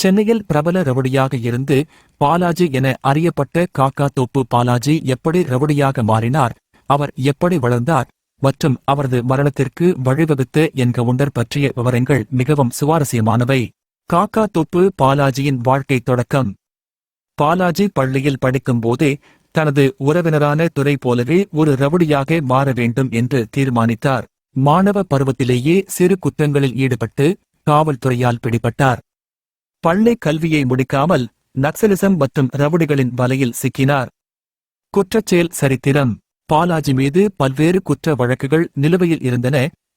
சென்னையில் பிரபல ரவுடியாக இருந்து பாலாஜி என அறியப்பட்ட காக்கா தோப்பு பாலாஜி எப்படி ரவுடியாக மாறினார் அவர் எப்படி வளர்ந்தார் மற்றும் அவரது மரணத்திற்கு வழிவகுத்த ஒன்றர் பற்றிய விவரங்கள் மிகவும் சுவாரஸ்யமானவை. காக்கா தோப்பு பாலாஜியின் வாழ்க்கை தொடக்கம். பாலாஜி பள்ளியில் படிக்கும் போதே தனது உறவினரான துறை போலவே ஒரு ரவுடியாக மாற வேண்டும் என்று தீர்மானித்தார். மாணவ பருவத்திலேயே சிறு குற்றங்களில் ஈடுபட்டு காவல்துறையால் பிடிபட்டார். பள்ளி கல்வியை முடிக்காமல் நக்சலிசம் மற்றும் ரவுடிகளின் வலையில் சிக்கினார். குற்றச்செயல் சரித்திரம். பாலாஜி மீது பல்வேறு குற்ற வழக்குகள் நிலுவையில் இருந்தன.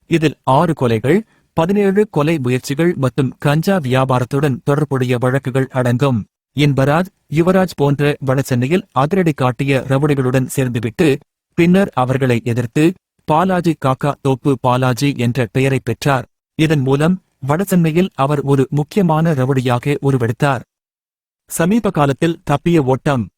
இதில் ஆறு கொலைகள் பதினேழு கொலை முயற்சிகள் மற்றும் கஞ்சா வியாபாரத்துடன் தொடர்புடைய வழக்குகள் அடங்கும். இன்பராஜ் யுவராஜ் போன்ற வடசென்னையில் அதிரடி காட்டிய ரவுடிகளுடன் சேர்ந்துவிட்டு பின்னர் அவர்களை எதிர்த்து பாலாஜி காக்கா தோப்பு பாலாஜி என்ற பெயரை பெற்றார். இதன் மூலம் வடசென்னையில் அவர் ஒரு முக்கியமான ரவுடியாக உருவெடுத்தார். சமீப காலத்தில் தப்பிய ஓட்டம்.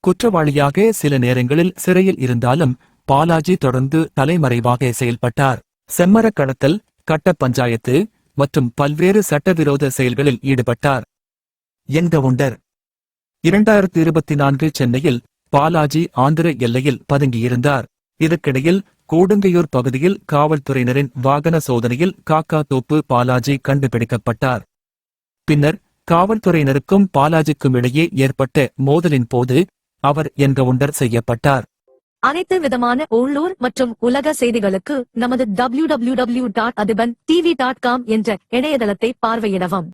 குற்றவாளியாக சில நேரங்களில் சிறையில் இருந்தாலும் பாலாஜி தொடர்ந்து தலைமறைவாக செயல்பட்டார். செம்மரக் கடத்தல் கட்ட பஞ்சாயத்து மற்றும் பல்வேறு சட்டவிரோத செயல்களில் ஈடுபட்டார். என்கவுண்டர் இரண்டாயிரத்தி இருபத்தி நான்கு சென்னையில் பாலாஜி ஆந்திர எல்லையில் பதுங்கியிருந்தார். இதற்கிடையில் கூடுங்கையூர் பகுதியில் காவல்துறையினரின் வாகன சோதனையில் காக்கா தோப்பு பாலாஜி கண்டுபிடிக்கப்பட்டார். பின்னர் காவல்துறையினருக்கும் பாலாஜிக்கும் இடையே ஏற்பட்ட மோதலின் போது அவர் என்கவுண்டர் செய்யப்பட்டார். அனைத்து விதமான உள்ளூர் மற்றும் உலக செய்திகளுக்கு நமது W W W dot Athiban TV dot com என்ற இணையதளத்தை பார்வையிடவும்.